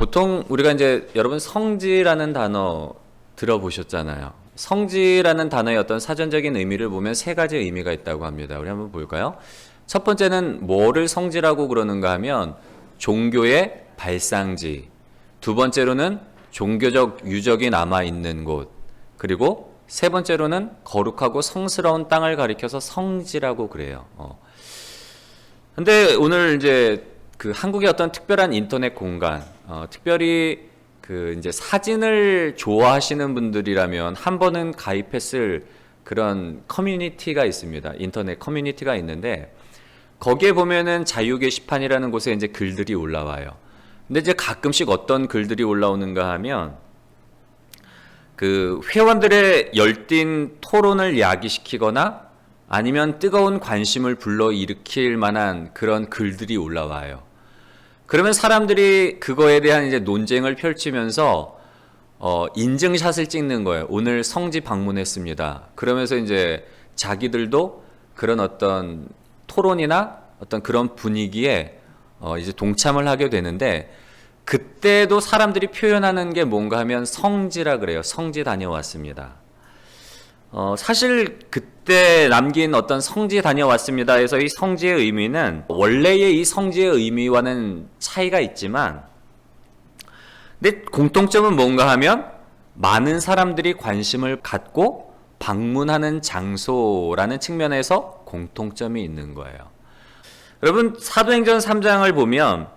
어, 보통 우리가 이제 여러분 성지라는 단어 들어보셨잖아요. 성지라는 단어의 어떤 사전적인 의미를 보면 세 가지 의미가 있다고 합니다. 우리 한번 볼까요? 첫 번째는 뭐를 성지라고 그러는가 하면 종교의 발상지. 두 번째로는 종교적 유적이 남아 있는 곳. 그리고 세 번째로는 거룩하고 성스러운 땅을 가리켜서 성지라고 그래요. 어. 근데 오늘 이제 그 한국의 어떤 특별한 인터넷 공간, 어, 특별히 그 이제 사진을 좋아하시는 분들이라면 한 번은 가입했을 그런 커뮤니티가 있습니다. 인터넷 커뮤니티가 있는데 거기에 보면은 자유 게시판이라는 곳에 이제 글들이 올라와요. 근데 이제 가끔씩 어떤 글들이 올라오는가 하면 그 회원들의 열띤 토론을 야기시키거나 아니면 뜨거운 관심을 불러 일으킬 만한 그런 글들이 올라와요. 그러면 사람들이 그거에 대한 이제 논쟁을 펼치면서 어, 인증샷을 찍는 거예요. 오늘 성지 방문했습니다. 그러면서 이제 자기들도 그런 어떤 토론이나 어떤 그런 분위기에 어, 이제 동참을 하게 되는데 그때도 사람들이 표현하는 게 뭔가 하면 성지라 그래요. 성지 다녀왔습니다. 어, 사실 그때 남긴 어떤 성지 다녀왔습니다 해서 이 성지의 의미는 원래의 이 성지의 의미와는 차이가 있지만 근데 공통점은 뭔가 하면 많은 사람들이 관심을 갖고 방문하는 장소라는 측면에서 공통점이 있는 거예요. 여러분 사도행전 3장을 보면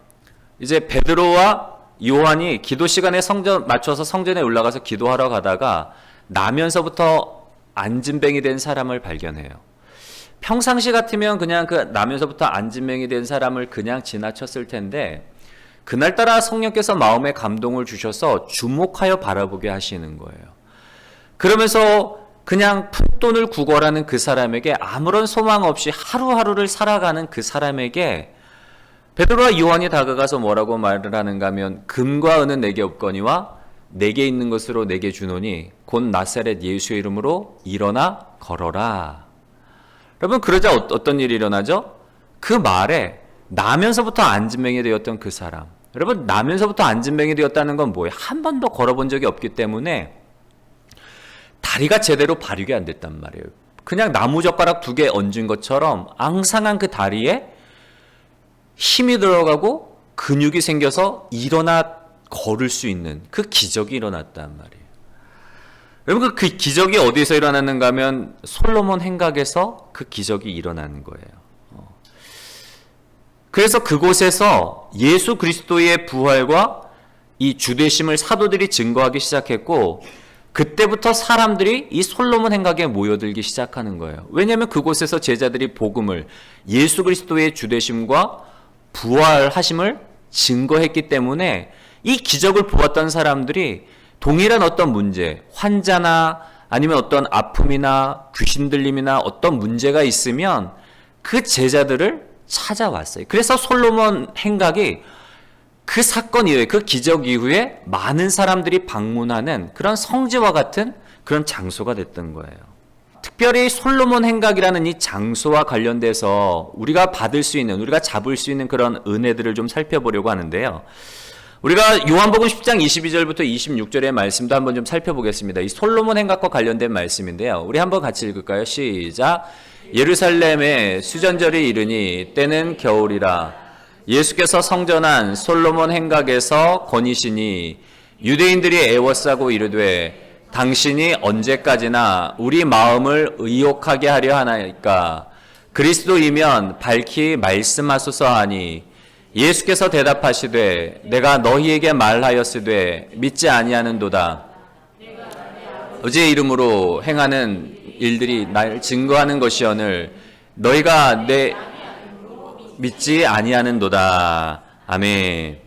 이제 베드로와 요한이 기도 시간에 성전 맞춰서 성전에 올라가서 기도하러 가다가 나면서부터 안진뱅이 된 사람을 발견해요. 평상시 같으면 그냥 그 나면서부터 안진뱅이 된 사람을 그냥 지나쳤을 텐데 그날따라 성령께서 마음에 감동을 주셔서 주목하여 바라보게 하시는 거예요. 그러면서 그냥 푼돈을 구걸하는 그 사람에게 아무런 소망 없이 하루하루를 살아가는 그 사람에게 베드로와 요한이 다가가서 뭐라고 말을 하는가 하면 금과 은은 내게 없거니와 내게 있는 것으로 내게 주노니 곧 나사렛 예수의 이름으로 일어나 걸어라. 여러분 그러자 어- 어떤 일이 일어나죠? 그 말에 나면서부터 안진뱅이 되었던 그 사람. 여러분 나면서부터 안진뱅이 되었다는 건 뭐예요? 한 번도 걸어본 적이 없기 때문에 다리가 제대로 발육이 안 됐단 말이에요. 그냥 나무 젓가락 두 개 얹은 것처럼 앙상한 그 다리에 힘이 들어가고 근육이 생겨서 일어나 걸을 수 있는 그 기적이 일어났단 말이에요. 여러분 그- 그 기적이 어디서 일어났는가 하면 솔로몬 행각에서 그 기적이 일어나는 거예요. 어. 그래서 그곳에서 예수 그리스도의 부활과 이 주되심을 사도들이 증거하기 시작했고 그때부터 사람들이 이 솔로몬 행각에 모여들기 시작하는 거예요. 왜냐하면 그곳에서 제자들이 복음을 예수 그리스도의 주되심과 부활하심을 증거했기 때문에 이 기적을 보았던 사람들이 동일한 어떤 문제, 환자나 아니면 어떤 아픔이나 귀신 들림이나 어떤 문제가 있으면 그 제자들을 찾아왔어요. 그래서 솔로몬 행각이 그 사건 이후에 그 기적 이후에 많은 사람들이 방문하는 그런 성지와 같은 그런 장소가 됐던 거예요. 특별히 솔로몬 행각이라는 이 장소와 관련돼서 우리가 받을 수 있는 우리가 잡을 수 있는 그런 은혜들을 좀 살펴보려고 하는데요. 우리가 요한복음 10장 22절부터 26절의 말씀도 한번 좀 살펴보겠습니다. 이 솔로몬 행각과 관련된 말씀인데요. 우리 한번 같이 읽을까요? 시작. 예루살렘에 수전절이 이르니 때는 겨울이라 예수께서 성전한 솔로몬 행각에서 거니시니 유대인들이 애워싸고 이르되 당신이 언제까지나 우리 마음을 의욕하게 하려 하나이까 그리스도이면 밝히 말씀하소서 하니 예수께서 대답하시되 내가 너희에게 말하였으되 믿지 아니하는도다. 어제의 이름으로 행하는 일들이 날 증거하는 것이오늘 너희가 내 믿지 아니하는도다. 아멘.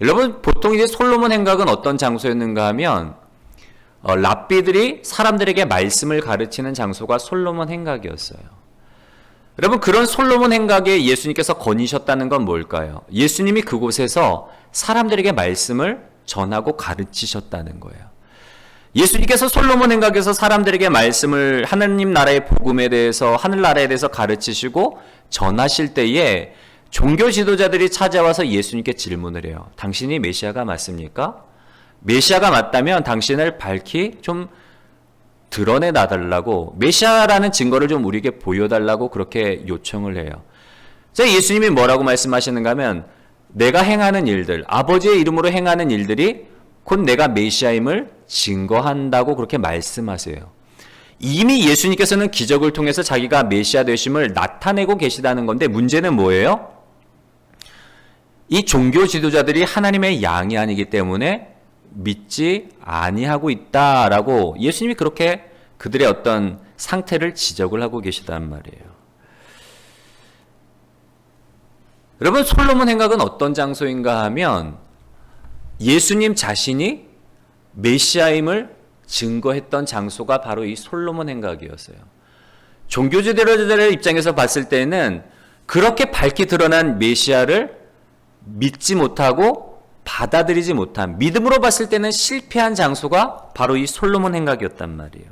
여러분 보통 이제 솔로몬 행각은 어떤 장소였는가 하면 어, 랍비들이 사람들에게 말씀을 가르치는 장소가 솔로몬 행각이었어요. 여러분 그런 솔로몬 행각에 예수님께서 거니셨다는 건 뭘까요? 예수님이 그곳에서 사람들에게 말씀을 전하고 가르치셨다는 거예요. 예수님께서 솔로몬 행각에서 사람들에게 말씀을 하나님 나라의 복음에 대해서 하늘 나라에 대해서 가르치시고 전하실 때에 종교 지도자들이 찾아와서 예수님께 질문을 해요. 당신이 메시아가 맞습니까? 메시아가 맞다면 당신을 밝히 좀 드러내 놔 달라고 메시아라는 증거를 좀 우리에게 보여달라고 그렇게 요청을 해요. 자, 예수님이 뭐라고 말씀하시는가 하면 내가 행하는 일들, 아버지의 이름으로 행하는 일들이 곧 내가 메시아임을 증거한다고 그렇게 말씀하세요. 이미 예수님께서는 기적을 통해서 자기가 메시아 되심을 나타내고 계시다는 건데 문제는 뭐예요? 이 종교 지도자들이 하나님의 양이 아니기 때문에 믿지 아니하고 있다라고 예수님이 그렇게 그들의 어떤 상태를 지적을 하고 계시단 말이에요. 여러분 솔로몬 행각은 어떤 장소인가 하면 예수님 자신이 메시아임을 증거했던 장소가 바로 이 솔로몬 행각이었어요. 종교 지도자들의 입장에서 봤을 때는 그렇게 밝게 드러난 메시아를 믿지 못하고 받아들이지 못한 믿음으로 봤을 때는 실패한 장소가 바로 이 솔로몬 행각이었단 말이에요.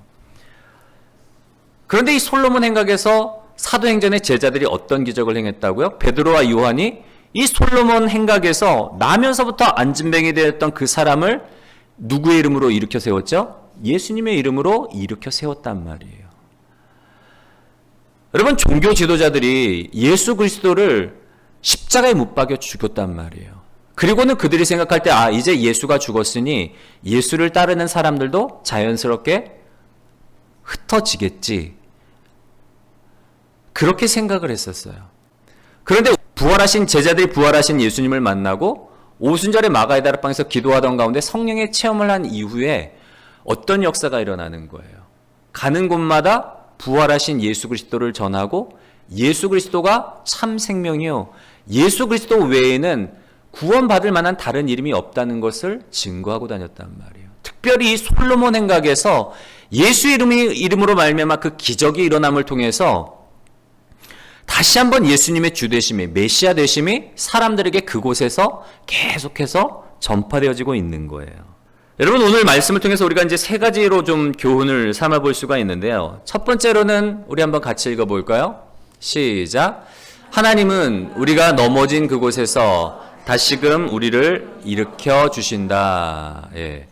그런데 이 솔로몬 행각에서 사도행전의 제자들이 어떤 기적을 행했다고요? 베드로와 요한이 이 솔로몬 행각에서 나면서부터 안진뱅이 되었던 그 사람을 누구의 이름으로 일으켜 세웠죠? 예수님의 이름으로 일으켜 세웠단 말이에요. 여러분 종교 지도자들이 예수 그리스도를 십자가에 못 박여 죽였단 말이에요. 그리고는 그들이 생각할 때 아 이제 예수가 죽었으니 예수를 따르는 사람들도 자연스럽게 흩어지겠지. 그렇게 생각을 했었어요. 그런데 부활하신 제자들이 부활하신 예수님을 만나고 오순절에 마가이다르방에서 기도하던 가운데 성령의 체험을 한 이후에 어떤 역사가 일어나는 거예요. 가는 곳마다 부활하신 예수 그리스도를 전하고 예수 그리스도가 참 생명이요. 예수 그리스도 외에는 구원받을 만한 다른 이름이 없다는 것을 증거하고 다녔단 말이에요. 특별히 이 솔로몬 행각에서 예수 이름이 이름으로 말미암아 그 기적이 일어남을 통해서 다시 한번 예수님의 주 되심이 메시아 되심이 사람들에게 그곳에서 계속해서 전파되어지고 있는 거예요. 여러분 오늘 말씀을 통해서 우리가 이제 세 가지로 좀 교훈을 삼아 볼 수가 있는데요. 첫 번째로는 우리 한번 같이 읽어 볼까요? 시작. 하나님은 우리가 넘어진 그곳에서 다시금 우리를 일으켜 주신다. 예.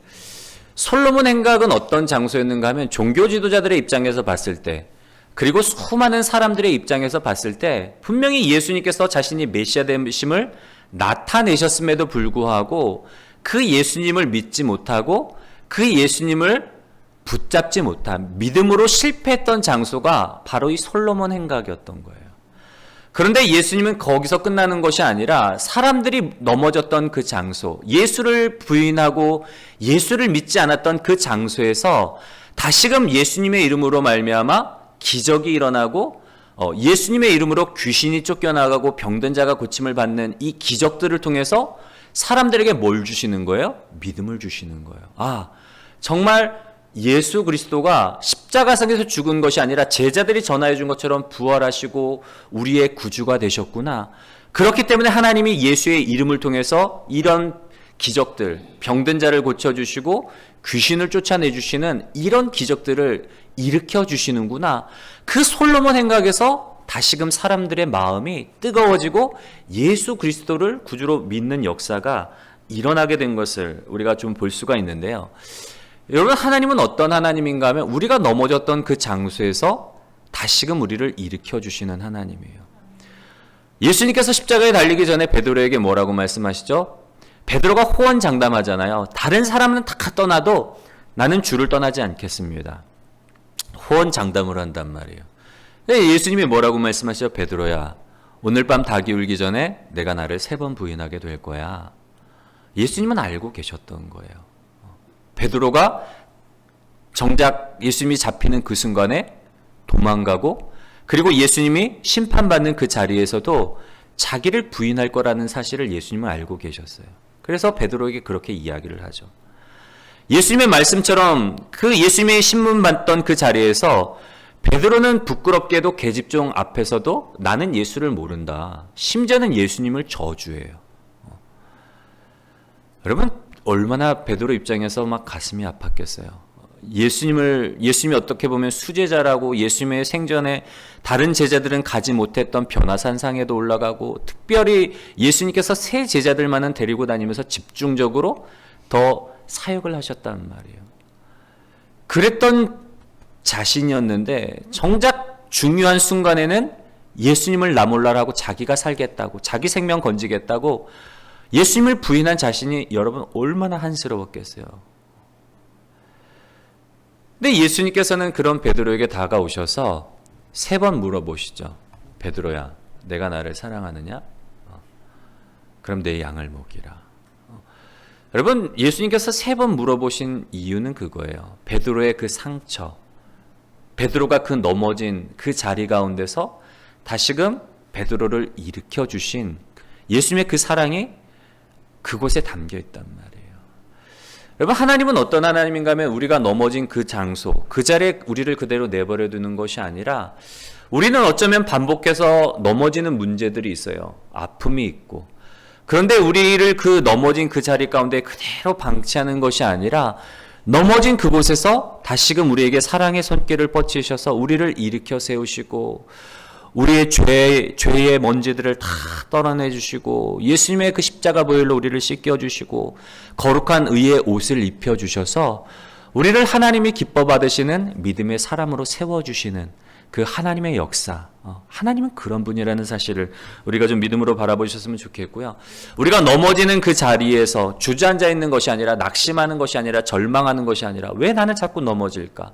솔로몬 행각은 어떤 장소였는가 하면 종교 지도자들의 입장에서 봤을 때 그리고 수많은 사람들의 입장에서 봤을 때 분명히 예수님께서 자신이 메시아 되심을 나타내셨음에도 불구하고 그 예수님을 믿지 못하고 그 예수님을 붙잡지 못한 믿음으로 실패했던 장소가 바로 이 솔로몬 행각이었던 거예요. 그런데 예수님은 거기서 끝나는 것이 아니라 사람들이 넘어졌던 그 장소, 예수를 부인하고 예수를 믿지 않았던 그 장소에서 다시금 예수님의 이름으로 말미암아 기적이 일어나고 어, 예수님의 이름으로 귀신이 쫓겨나가고 병든 자가 고침을 받는 이 기적들을 통해서 사람들에게 뭘 주시는 거예요? 믿음을 주시는 거예요. 아, 정말 예수 그리스도가 십자가상에서 죽은 것이 아니라 제자들이 전하여 준 것처럼 부활하시고 우리의 구주가 되셨구나. 그렇기 때문에 하나님이 예수의 이름을 통해서 이런 기적들, 병든 자를 고쳐주시고 귀신을 쫓아내주시는 이런 기적들을 일으켜 주시는구나. 그 솔로몬 행각에서 다시금 사람들의 마음이 뜨거워지고 예수 그리스도를 구주로 믿는 역사가 일어나게 된 것을 우리가 좀 볼 수가 있는데요. 여러분 하나님은 어떤 하나님인가 하면 우리가 넘어졌던 그 장소에서 다시금 우리를 일으켜 주시는 하나님이에요. 예수님께서 십자가에 달리기 전에 베드로에게 뭐라고 말씀하시죠? 베드로가 호언 장담하잖아요. 다른 사람은 다 떠나도 나는 주를 떠나지 않겠습니다. 호언 장담을 한단 말이에요. 네, 예수님이 뭐라고 말씀하시죠? 베드로야, 오늘 밤 닭이 울기 전에 내가 나를 세 번 부인하게 될 거야. 예수님은 알고 계셨던 거예요. 베드로가 정작 예수님이 잡히는 그 순간에 도망가고 그리고 예수님이 심판받는 그 자리에서도 자기를 부인할 거라는 사실을 예수님은 알고 계셨어요. 그래서 베드로에게 그렇게 이야기를 하죠. 예수님의 말씀처럼 그 예수님의 신문 받던 그 자리에서 베드로는 부끄럽게도 계집종 앞에서도 나는 예수를 모른다. 심지어는 예수님을 저주해요. 어. 여러분 얼마나 베드로 입장에서 막 가슴이 아팠겠어요. 예수님을 예수님이 어떻게 보면 수제자라고 예수님의 생전에 다른 제자들은 가지 못했던 변화산상에도 올라가고 특별히 예수님께서 새 제자들만은 데리고 다니면서 집중적으로 더 사역을 하셨단 말이에요. 그랬던 자신이었는데 정작 중요한 순간에는 예수님을 나 몰라라고 자기가 살겠다고 자기 생명 건지겠다고 예수님을 부인한 자신이 여러분 얼마나 한스러웠겠어요. 근데 예수님께서는 그런 베드로에게 다가오셔서 세 번 물어보시죠. 베드로야, 내가 나를 사랑하느냐? 어. 그럼 내 양을 먹이라. 어. 여러분, 예수님께서 세 번 물어보신 이유는 그거예요. 베드로의 그 상처, 베드로가 그 넘어진 그 자리 가운데서 다시금 베드로를 일으켜 주신 예수님의 그 사랑이 그곳에 담겨 있단 말이에요. 여러분 하나님은 어떤 하나님인가 하면 우리가 넘어진 그 장소, 그 자리에 우리를 그대로 내버려 두는 것이 아니라 우리는 어쩌면 반복해서 넘어지는 문제들이 있어요. 아픔이 있고. 그런데 우리를 그 넘어진 그 자리 가운데 그대로 방치하는 것이 아니라 넘어진 그곳에서 다시금 우리에게 사랑의 손길을 뻗치셔서 우리를 일으켜 세우시고 우리의 죄, 죄의 먼지들을 다 떨어내 주시고 예수님의 그 십자가 보혈로 우리를 씻겨 주시고 거룩한 의의 옷을 입혀 주셔서 우리를 하나님이 기뻐 받으시는 믿음의 사람으로 세워 주시는 그 하나님의 역사. 어, 하나님은 그런 분이라는 사실을 우리가 좀 믿음으로 바라보셨으면 좋겠고요. 우리가 넘어지는 그 자리에서 주저앉아 있는 것이 아니라 낙심하는 것이 아니라 절망하는 것이 아니라 왜 나는 자꾸 넘어질까?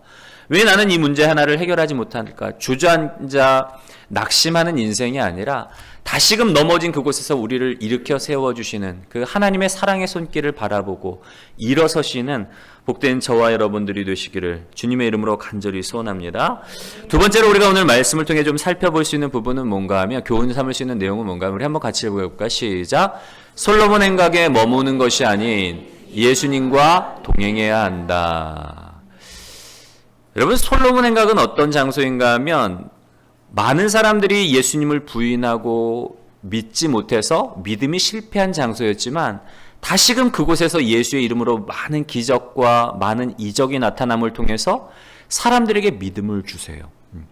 왜 나는 이 문제 하나를 해결하지 못할까? 주저앉아 낙심하는 인생이 아니라 다시금 넘어진 그곳에서 우리를 일으켜 세워주시는 그 하나님의 사랑의 손길을 바라보고 일어서시는 복된 저와 여러분들이 되시기를 주님의 이름으로 간절히 소원합니다. 두 번째로 우리가 오늘 말씀을 통해 좀 살펴볼 수 있는 부분은 뭔가 하면 교훈 삼을 수 있는 내용은 뭔가 우리 한번 같이 해볼까? 시작. 솔로몬 행각에 머무는 것이 아닌 예수님과 동행해야 한다. 여러분 솔로몬 행각은 어떤 장소인가 하면 많은 사람들이 예수님을 부인하고 믿지 못해서 믿음이 실패한 장소였지만 다시금 그곳에서 예수의 이름으로 많은 기적과 많은 이적이 나타남을 통해서 사람들에게 믿음을 주세요. 음.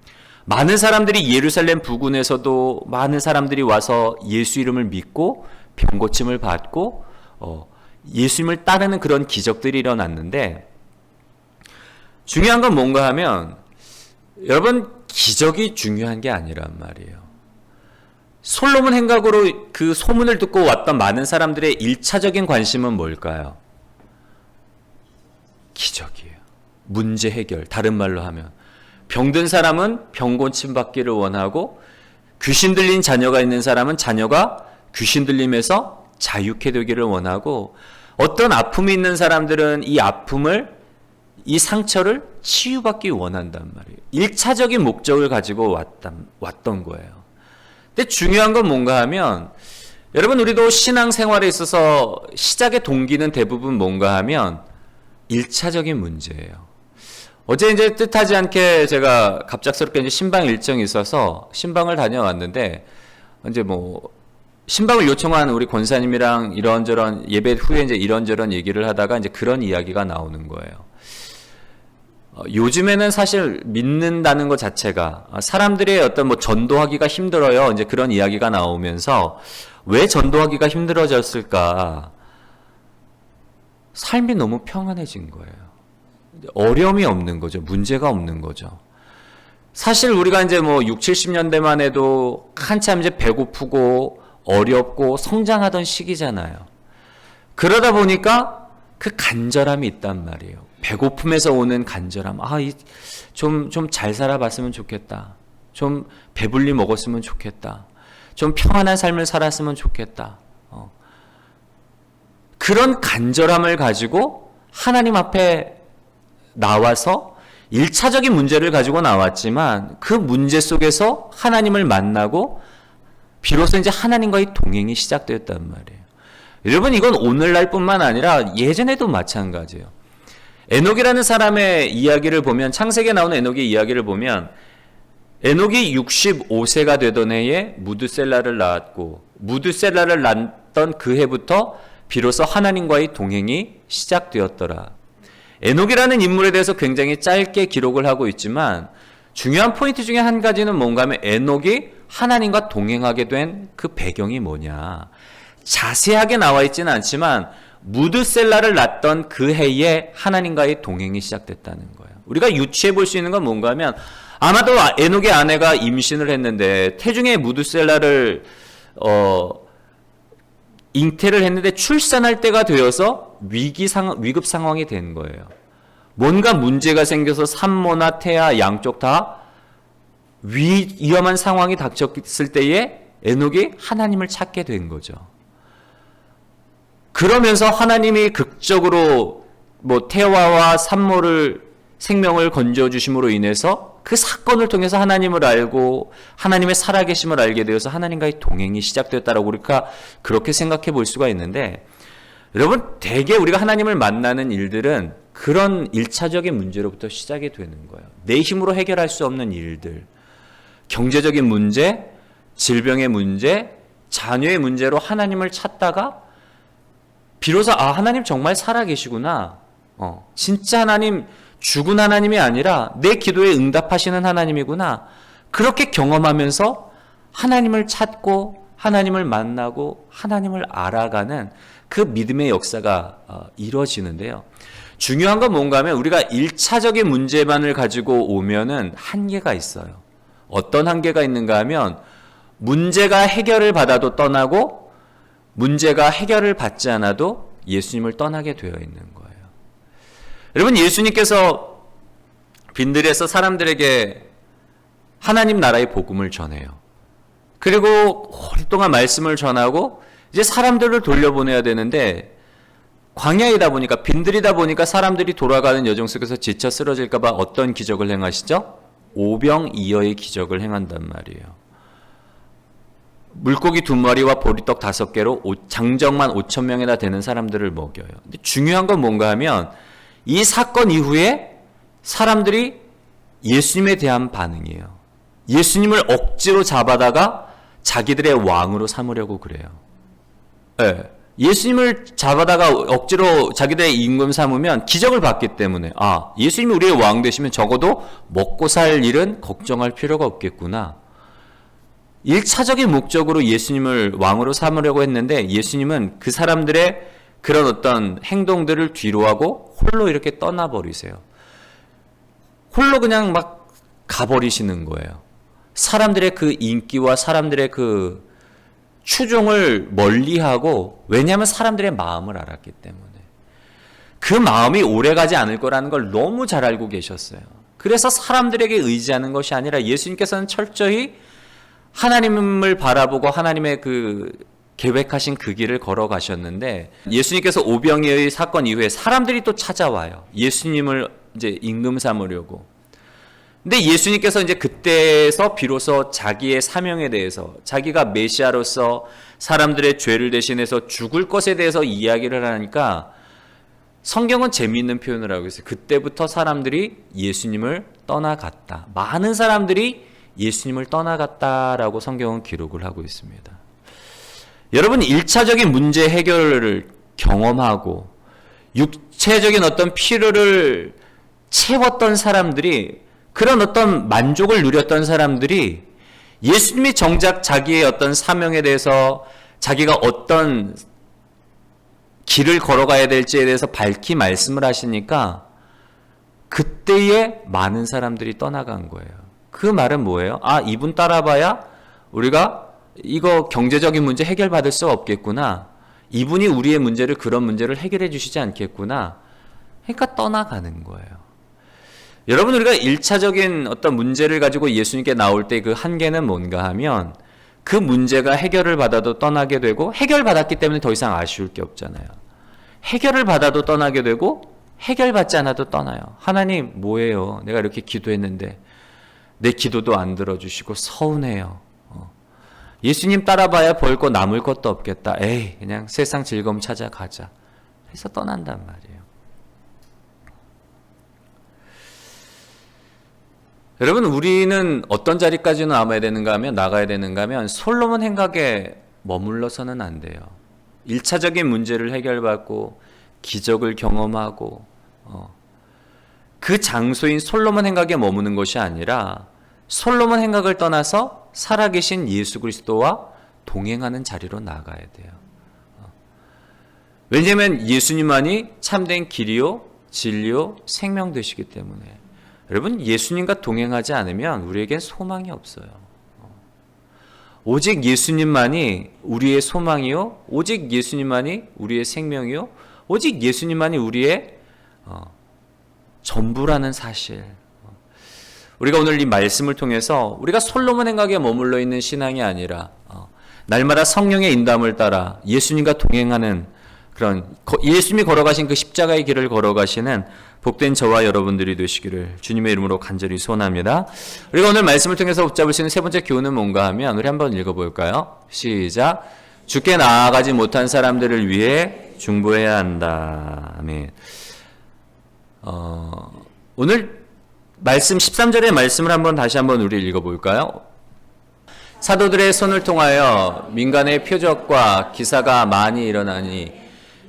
많은 사람들이 예루살렘 부근에서도 많은 사람들이 와서 예수 이름을 믿고 병 고침을 받고 어, 예수님을 따르는 그런 기적들이 일어났는데 중요한 건 뭔가 하면 여러분 기적이 중요한 게 아니란 말이에요. 솔로몬 행각으로 그 소문을 듣고 왔던 많은 사람들의 일차적인 관심은 뭘까요? 기적이에요. 문제 해결. 다른 말로 하면 병든 사람은 병 고침 받기를 원하고 귀신 들린 자녀가 있는 사람은 자녀가 귀신 들림에서 자유케 되기를 원하고 어떤 아픔이 있는 사람들은 이 아픔을 이 상처를 치유받기 원한단 말이에요. 1차적인 목적을 가지고 왔단, 왔던 거예요. 근데 중요한 건 뭔가 하면 여러분 우리도 신앙 생활에 있어서 시작의 동기는 대부분 뭔가 하면 1차적인 문제예요. 어제 이제 뜻하지 않게 제가 갑작스럽게 이제 신방 일정이 있어서 신방을 다녀왔는데 이제 뭐 신방을 요청한 우리 권사님이랑 이런저런 예배 후에 이제 이런저런 얘기를 하다가 이제 그런 이야기가 나오는 거예요. 어, 요즘에는 사실 믿는다는 것 자체가 사람들의 어떤 뭐 전도하기가 힘들어요. 이제 그런 이야기가 나오면서 왜 전도하기가 힘들어졌을까? 삶이 너무 평안해진 거예요. 어려움이 없는 거죠. 문제가 없는 거죠. 사실 우리가 이제 뭐 6, 70년대만 해도 한참 이제 배고프고 어렵고 성장하던 시기잖아요. 그러다 보니까 그 간절함이 있단 말이에요. 배고픔에서 오는 간절함. 아, 좀, 좀 잘 살아봤으면 좋겠다. 좀 배불리 먹었으면 좋겠다. 좀 평안한 삶을 살았으면 좋겠다. 어. 그런 간절함을 가지고 하나님 앞에 나와서 1차적인 문제를 가지고 나왔지만 그 문제 속에서 하나님을 만나고 비로소 이제 하나님과의 동행이 시작되었단 말이에요. 여러분 이건 오늘날 뿐만 아니라 예전에도 마찬가지예요. 에녹이라는 사람의 이야기를 보면 창세기에 나오는 에녹의 이야기를 보면 에녹이 65세가 되던 해에 무드셀라를 낳았고 무드셀라를 낳던 그 해부터 비로소 하나님과의 동행이 시작되었더라. 에녹이라는 인물에 대해서 굉장히 짧게 기록을 하고 있지만 중요한 포인트 중에 한 가지는 뭔가 하면 에녹이 하나님과 동행하게 된 그 배경이 뭐냐. 자세하게 나와 있지는 않지만 무드셀라를 낳던 그 해에 하나님과의 동행이 시작됐다는 거예요. 우리가 유추해 볼 수 있는 건 뭔가 하면 아마도 에녹의 아내가 임신을 했는데 태중에 무드셀라를 어 잉태를 했는데 출산할 때가 되어서 위기 상 위급 상황이 된 거예요. 뭔가 문제가 생겨서 산모나 태아 양쪽 다 위, 위험한 상황이 닥쳤을 때에 에녹이 하나님을 찾게 된 거죠. 그러면서 하나님이 극적으로 뭐 태화와 산모를 생명을 건져 주심으로 인해서 그 사건을 통해서 하나님을 알고 하나님의 살아계심을 알게 되어서 하나님과의 동행이 시작되었다라고 우리가 그렇게 생각해 볼 수가 있는데 여러분 대개 우리가 하나님을 만나는 일들은 그런 일차적인 문제로부터 시작이 되는 거예요. 내 힘으로 해결할 수 없는 일들. 경제적인 문제, 질병의 문제, 자녀의 문제로 하나님을 찾다가 비로소 아 하나님 정말 살아 계시구나. 어, 진짜 하나님 죽은 하나님이 아니라 내 기도에 응답하시는 하나님이구나. 그렇게 경험하면서 하나님을 찾고 하나님을 만나고 하나님을 알아가는 그 믿음의 역사가 어, 이루어지는데요. 중요한 건 뭔가 하면 우리가 일차적인 문제만을 가지고 오면은 한계가 있어요. 어떤 한계가 있는가 하면 문제가 해결을 받아도 떠나고 문제가 해결을 받지 않아도 예수님을 떠나게 되어 있는 거예요. 여러분 예수님께서 빈들에서 사람들에게 하나님 나라의 복음을 전해요. 그리고 오랫동안 말씀을 전하고 이제 사람들을 돌려보내야 되는데 광야이다 보니까 빈들이다 보니까 사람들이 돌아가는 여정 속에서 지쳐 쓰러질까봐 어떤 기적을 행하시죠? 오병이어의 기적을 행한단 말이에요. 물고기 두 마리와 보리떡 다섯 개로 장정만 5천 명이나 되는 사람들을 먹여요. 근데 중요한 건 뭔가 하면 이 사건 이후에 사람들이 예수님에 대한 반응이에요. 예수님을 억지로 잡아다가 자기들의 왕으로 삼으려고 그래요. 네. 예수님을 잡아다가 억지로 자기들의 임금 삼으면 기적을 받기 때문에 아 예수님이 우리의 왕 되시면 적어도 먹고 살 일은 걱정할 필요가 없겠구나. 1차적인 목적으로 예수님을 왕으로 삼으려고 했는데 예수님은 그 사람들의 그런 어떤 행동들을 뒤로하고 홀로 이렇게 떠나버리세요. 홀로 그냥 막 가버리시는 거예요. 사람들의 그 인기와 사람들의 그 추종을 멀리하고 왜냐하면 사람들의 마음을 알았기 때문에 그 마음이 오래가지 않을 거라는 걸 너무 잘 알고 계셨어요. 그래서 사람들에게 의지하는 것이 아니라 예수님께서는 철저히 하나님을 바라보고 하나님의 그 계획하신 그 길을 걸어가셨는데 예수님께서 오병이의 사건 이후에 사람들이 또 찾아와요. 예수님을 이제 임금 삼으려고. 근데 예수님께서 이제 그때에서 비로소 자기의 사명에 대해서 자기가 메시아로서 사람들의 죄를 대신해서 죽을 것에 대해서 이야기를 하니까 성경은 재미있는 표현을 하고 있어요. 그때부터 사람들이 예수님을 떠나갔다. 많은 사람들이 예수님을 떠나갔다라고 성경은 기록을 하고 있습니다. 여러분, 1차적인 문제 해결을 경험하고 육체적인 어떤 필요를 채웠던 사람들이 그런 어떤 만족을 누렸던 사람들이 예수님이 정작 자기의 어떤 사명에 대해서 자기가 어떤 길을 걸어가야 될지에 대해서 밝히 말씀을 하시니까 그때에 많은 사람들이 떠나간 거예요. 그 말은 뭐예요? 아, 이분 따라봐야 우리가 이거 경제적인 문제 해결받을 수 없겠구나. 이분이 우리의 문제를 그런 문제를 해결해 주시지 않겠구나. 그러니까 떠나가는 거예요. 여러분 우리가 1차적인 어떤 문제를 가지고 예수님께 나올 때 그 한계는 뭔가 하면 그 문제가 해결을 받아도 떠나게 되고 해결받았기 때문에 더 이상 아쉬울 게 없잖아요. 해결을 받아도 떠나게 되고 해결받지 않아도 떠나요. 하나님 뭐예요? 내가 이렇게 기도했는데 내 기도도 안 들어주시고 서운해요. 어. 예수님 따라봐야 벌 거 남을 것도 없겠다. 에이 그냥 세상 즐거움 찾아가자. 해서 떠난단 말이에요. 여러분 우리는 어떤 자리까지 남아야 되는가 하면 나가야 되는가 하면 솔로몬 행각에 머물러서는 안 돼요. 1차적인 문제를 해결받고 기적을 경험하고 어, 그 장소인 솔로몬 행각에 머무는 것이 아니라 솔로몬 행각을 떠나서 살아계신 예수 그리스도와 동행하는 자리로 나아가야 돼요. 어. 왜냐하면 예수님만이 참된 길이요, 진리요, 생명 되시기 때문에 여러분 예수님과 동행하지 않으면 우리에겐 소망이 없어요. 어. 오직 예수님만이 우리의 소망이요, 오직 예수님만이 우리의 생명이요, 오직 예수님만이 우리의 어, 전부라는 사실. 우리가 오늘 이 말씀을 통해서 우리가 솔로몬 행각에 머물러 있는 신앙이 아니라 어, 날마다 성령의 인담을 따라 예수님과 동행하는 그런 예수님이 걸어가신 그 십자가의 길을 걸어가시는 복된 저와 여러분들이 되시기를 주님의 이름으로 간절히 소원합니다. 우리가 오늘 말씀을 통해서 붙잡을 수 있는 세 번째 교훈은 뭔가 하면 우리 한번 읽어볼까요? 시작. 주께 나아가지 못한 사람들을 위해 중보해야 한다. 아멘. 어, 오늘 말씀 13절의 말씀을 한번 다시 한번 우리 읽어볼까요? 사도들의 손을 통하여 민간의 표적과 기사가 많이 일어나니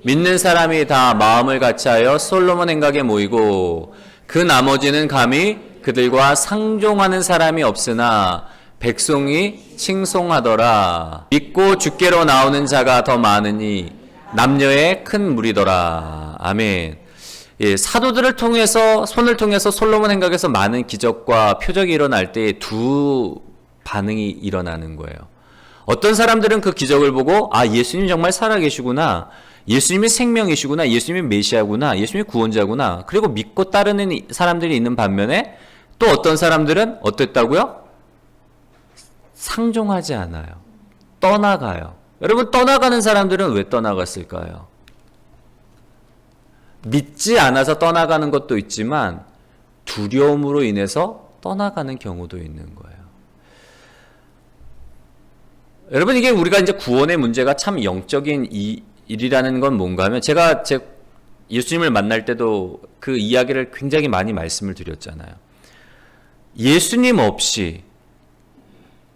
믿는 사람이 다 마음을 같이하여 솔로몬 행각에 모이고 그 나머지는 감히 그들과 상종하는 사람이 없으나 백성이 칭송하더라. 믿고 주께로 나오는 자가 더 많으니 남녀의 큰 무리더라. 아멘 예, 사도들을 통해서 손을 통해서 솔로몬 행각에서 많은 기적과 표적이 일어날 때두 반응이 일어나는 거예요. 어떤 사람들은 그 기적을 보고 아 예수님 정말 살아계시구나. 예수님이 생명이시구나. 예수님이 메시아구나. 예수님이 구원자구나. 그리고 믿고 따르는 사람들이 있는 반면에 또 어떤 사람들은 어땠다고요? 상종하지 않아요. 떠나가요. 여러분 떠나가는 사람들은 왜 떠나갔을까요? 믿지 않아서 떠나가는 것도 있지만 두려움으로 인해서 떠나가는 경우도 있는 거예요. 여러분 이게 우리가 이제 구원의 문제가 참 영적인 이, 일이라는 건 뭔가 하면 제가 제 예수님을 만날 때도 그 이야기를 굉장히 많이 말씀을 드렸잖아요. 예수님 없이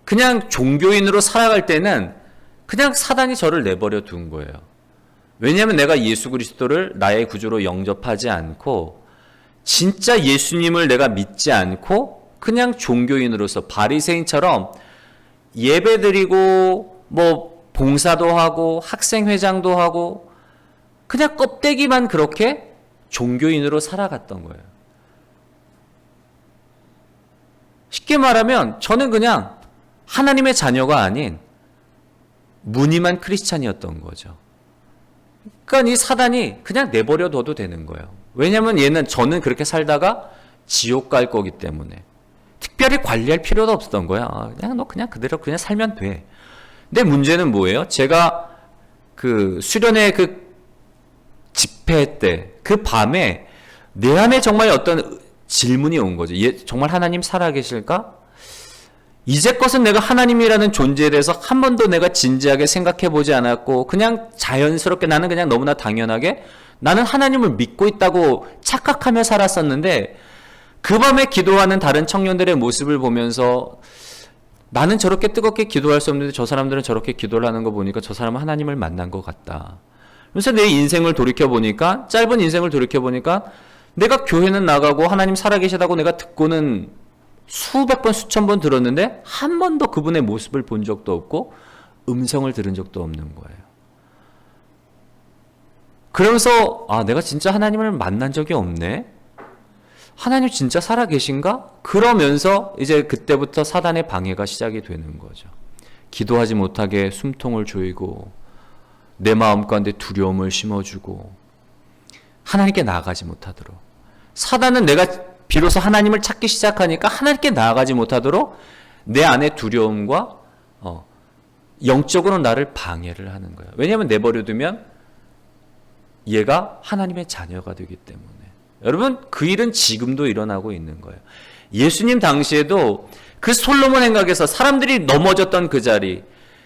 그냥 종교인으로 살아갈 때는 그냥 사단이 저를 내버려 둔 거예요. 왜냐하면 내가 예수 그리스도를 나의 구주로 영접하지 않고 진짜 예수님을 내가 믿지 않고 그냥 종교인으로서 바리새인처럼 예배드리고 뭐 봉사도 하고 학생회장도 하고 그냥 껍데기만 그렇게 종교인으로 살아갔던 거예요. 쉽게 말하면 저는 그냥 하나님의 자녀가 아닌 무늬만 크리스찬이었던 거죠. 그러니까 이 사단이 그냥 내버려 둬도 되는 거예요. 왜냐하면 얘는 저는 그렇게 살다가 지옥 갈 거기 때문에 특별히 관리할 필요도 없었던 거야. 아, 그냥 너 그냥 그대로 그냥 살면 돼. 근데 문제는 뭐예요? 제가 그 수련회 그 집회 때 그 밤에 내 안에 정말 어떤 질문이 온 거죠. 예, 정말 하나님 살아계실까? 이제껏은 내가 하나님이라는 존재에 대해서 한 번도 내가 진지하게 생각해 보지 않았고 그냥 자연스럽게 나는 그냥 너무나 당연하게 나는 하나님을 믿고 있다고 착각하며 살았었는데 그 밤에 기도하는 다른 청년들의 모습을 보면서 나는 저렇게 뜨겁게 기도할 수 없는데 저 사람들은 저렇게 기도를 하는 거 보니까 저 사람은 하나님을 만난 것 같다. 그래서 내 인생을 돌이켜 보니까 짧은 인생을 돌이켜 보니까 내가 교회는 나가고 하나님 살아계시다고 내가 듣고는 수백 번, 수천 번 들었는데 한 번도 그분의 모습을 본 적도 없고 음성을 들은 적도 없는 거예요. 그러면서 아, 내가 진짜 하나님을 만난 적이 없네. 하나님 진짜 살아 계신가? 그러면서 이제 그때부터 사단의 방해가 시작이 되는 거죠. 기도하지 못하게 숨통을 조이고 내 마음 가운데 두려움을 심어주고 하나님께 나아가지 못하도록 사단은 내가 비로소 하나님을 찾기 시작하니까 하나님께 나아가지 못하도록 내 안에 두려움과 어, 영적으로 나를 방해를 하는 거예요. 왜냐하면 내버려두면 얘가 하나님의 자녀가 되기 때문에. 여러분 그 일은 지금도 일어나고 있는 거예요. 예수님 당시에도 그 솔로몬 행각에서 사람들이 넘어졌던 그 자리,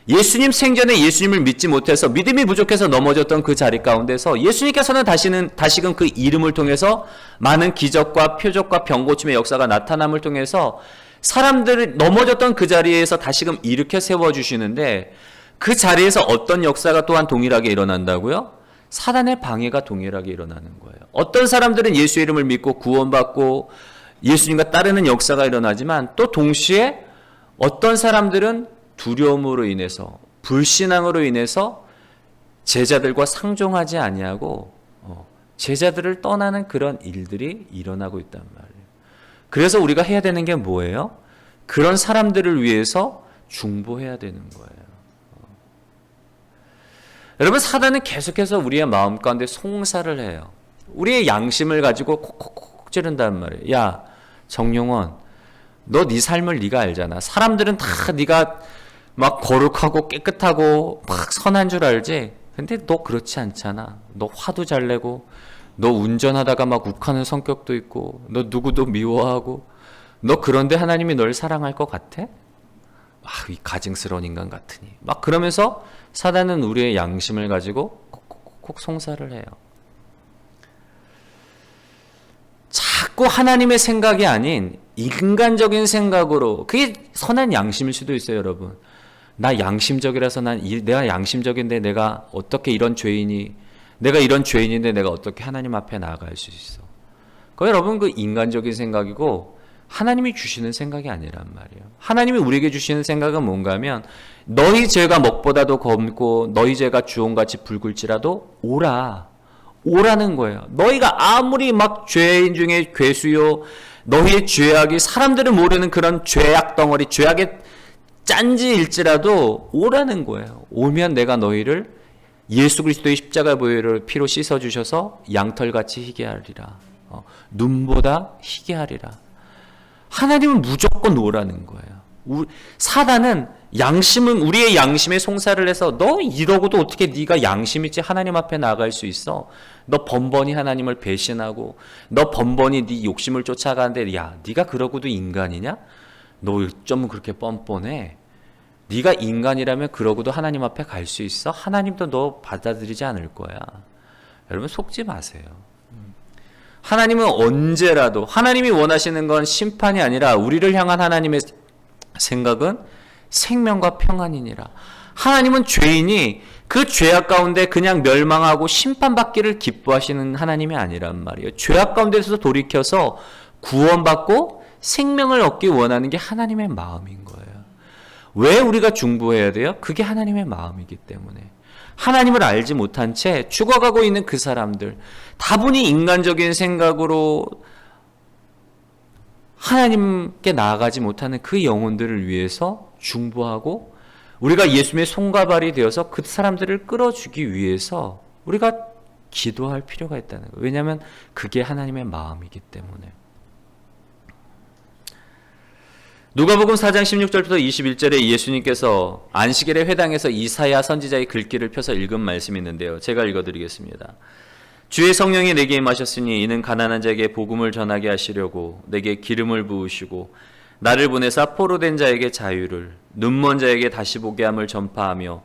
예수님 생전에 예수님을 믿지 못해서 믿음이 부족해서 넘어졌던 그 자리 가운데서 예수님께서는 다시는 다시금 그 이름을 통해서 많은 기적과 표적과 병고침의 역사가 나타남을 통해서 사람들이 넘어졌던 그 자리에서 다시금 일으켜 세워 주시는데 그 자리에서 어떤 역사가 또한 동일하게 일어난다고요? 사단의 방해가 동일하게 일어나는 거예요. 어떤 사람들은 예수 이름을 믿고 구원받고 예수님과 따르는 역사가 일어나지만 또 동시에 어떤 사람들은 두려움으로 인해서 불신앙으로 인해서 제자들과 상종하지 아니하고 어, 제자들을 떠나는 그런 일들이 일어나고 있단 말이에요. 그래서 우리가 해야 되는 게 뭐예요? 그런 사람들을 위해서 중보해야 되는 거예요. 어. 여러분 사단은 계속해서 우리의 마음 가운데 송사를 해요. 우리의 양심을 가지고 콕콕콕 찌른단 말이에요. 야 정용원, 너 네 삶을 네가 알잖아. 사람들은 다 네가 막 거룩하고 깨끗하고 막 선한 줄 알지. 근데 너 그렇지 않잖아. 너 화도 잘 내고, 너 운전하다가 막 욱하는 성격도 있고, 너 누구도 미워하고, 너 그런데 하나님이 널 사랑할 것 같아? 아, 이 가증스러운 인간 같으니. 막 그러면서 사단은 우리의 양심을 가지고 콕콕콕 송사를 해요. 자꾸 하나님의 생각이 아닌 인간적인 생각으로 그게 선한 양심일 수도 있어요, 여러분. 나 양심적이라서 난 이- 내가 양심적인데 내가 어떻게 이런 죄인이 내가 이런 죄인인데 내가 어떻게 하나님 앞에 나아갈 수 있어? 그 여러분 그 인간적인 생각이고 하나님이 주시는 생각이 아니란 말이에요. 하나님이 우리에게 주시는 생각은 뭔가 하면 너희 죄가 먹보다도 검고 너희 죄가 주홍같이 붉을지라도 오라. 오라는 거예요. 너희가 아무리 막 죄인 중에 괴수요, 너희의 죄악이 사람들은 모르는 그런 죄악 덩어리, 죄악의 짠지일지라도 오라는 거예요. 오면 내가 너희를 예수 그리스도의 십자가 보혈을 피로 씻어 주셔서 양털같이 희게 하리라. 어, 눈보다 희게 하리라. 하나님은 무조건 오라는 거예요. 우- 사단은 양심은 우리의 양심에 송사를 해서 너 이러고도 어떻게 네가 양심 있지 하나님 앞에 나갈 수 있어? 너 번번이 하나님을 배신하고 너 번번이 네 욕심을 쫓아가는데 야 네가 그러고도 인간이냐? 너 어쩌면 그렇게 뻔뻔해? 네가 인간이라면 그러고도 하나님 앞에 갈 수 있어? 하나님도 너 받아들이지 않을 거야. 여러분 속지 마세요. 하나님은 언제라도 하나님이 원하시는 건 심판이 아니라 우리를 향한 하나님의 생각은 생명과 평안이니라. 하나님은 죄인이 그 죄악 가운데 그냥 멸망하고 심판받기를 기뻐하시는 하나님이 아니란 말이에요. 죄악 가운데서 돌이켜서 구원받고 생명을 얻기 원하는 게 하나님의 마음인 거예요. 왜 우리가 중보해야 돼요? 그게 하나님의 마음이기 때문에. 하나님을 알지 못한 채 죽어가고 있는 그 사람들, 다분히 인간적인 생각으로 하나님께 나아가지 못하는 그 영혼들을 위해서 중보하고 우리가 예수님의 손과 발이 되어서 그 사람들을 끌어주기 위해서 우리가 기도할 필요가 있다는 거예요. 왜냐하면 그게 하나님의 마음이기 때문에. 누가복음 4장 16절부터 21절에 예수님께서 안식일에 회당에서 이사야 선지자의 글귀를 펴서 읽은 말씀이 있는데요. 제가 읽어드리겠습니다. 주의 성령이 내게 임하셨으니 이는 가난한 자에게 복음을 전하게 하시려고 내게 기름을 부으시고 나를 보내사 포로된 자에게 자유를 눈먼 자에게 다시 보게 함을 전파하며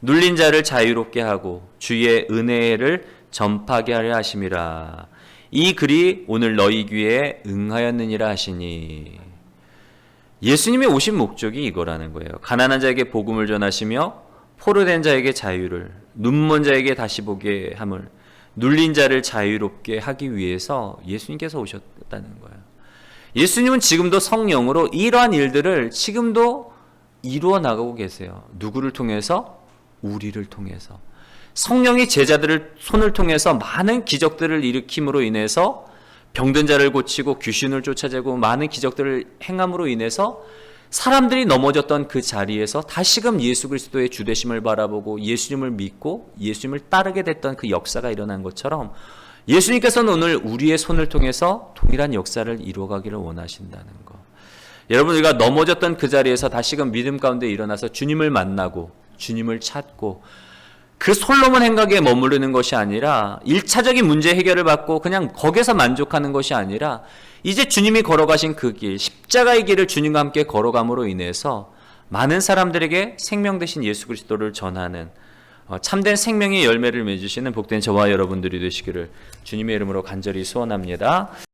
눌린 자를 자유롭게 하고 주의 은혜를 전파하게 하려 하심이라 이 글이 오늘 너희 귀에 응하였느니라 하시니 예수님이 오신 목적이 이거라는 거예요. 가난한 자에게 복음을 전하시며 포로된 자에게 자유를 눈먼 자에게 다시 보게 함을 눌린 자를 자유롭게 하기 위해서 예수님께서 오셨다는 거예요. 예수님은 지금도 성령으로 이러한 일들을 지금도 이루어 나가고 계세요. 누구를 통해서? 우리를 통해서. 성령이 제자들을 손을 통해서 많은 기적들을 일으킴으로 인해서 병든 자를 고치고 귀신을 쫓아내고 많은 기적들을 행함으로 인해서 사람들이 넘어졌던 그 자리에서 다시금 예수 그리스도의 주되심을 바라보고 예수님을 믿고 예수님을 따르게 됐던 그 역사가 일어난 것처럼 예수님께서는 오늘 우리의 손을 통해서 동일한 역사를 이루어가기를 원하신다는 거. 여러분 우리가 넘어졌던 그 자리에서 다시금 믿음 가운데 일어나서 주님을 만나고 주님을 찾고 그 솔로몬 행각에 머무르는 것이 아니라 일차적인 문제 해결을 받고 그냥 거기서 만족하는 것이 아니라 이제 주님이 걸어가신 그 길, 십자가의 길을 주님과 함께 걸어감으로 인해서 많은 사람들에게 생명 대신 예수 그리스도를 전하는 어, 참된 생명의 열매를 맺으시는 복된 저와 여러분들이 되시기를 주님의 이름으로 간절히 소원합니다.